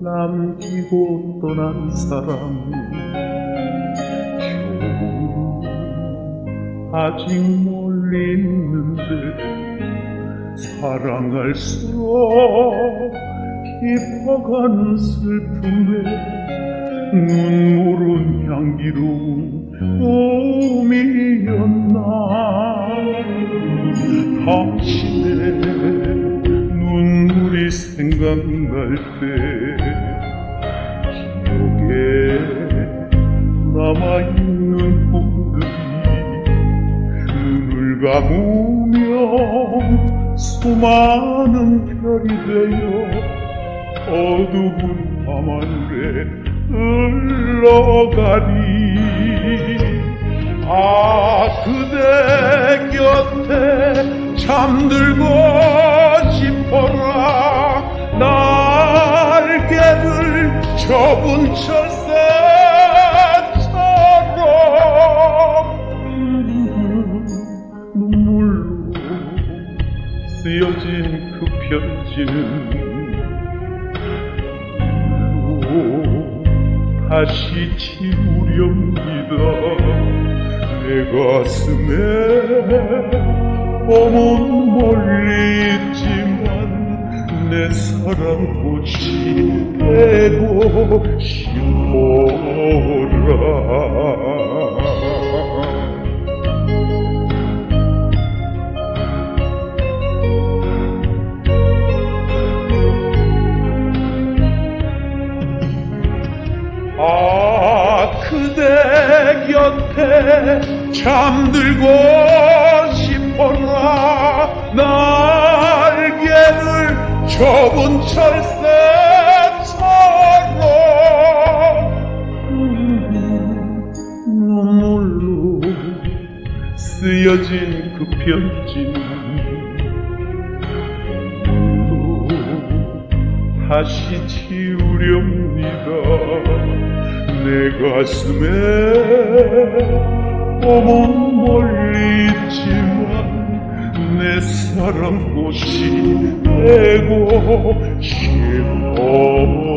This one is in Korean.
남기고 떠난 사람. 아직 멀리 있는데 사랑할수록 깊어가는 슬픔에 눈물은 향기로운 꿈이었나? 당신 생각날 때 기억에 남아있는 꿈들이 눈을 감으며 수많은 별이 되어 어두운 밤하늘에 흘러가리. 아 그대 곁에 잠들고 접은 철새처럼 눈물로 쓰여진 그 편지는 다시 지우렵니다. 내 가슴에 몸은 멀리 있지만 내 사랑 꽃이 되고 싶어라. 아 그대 곁에 잠들고 싶어라. 날 접은 철새처럼 눈물로 쓰여진 그 편지는 다시 지우렵니다. 내 가슴에 몸은 멀리 있지만 내 사랑 꽃이 되고 싶어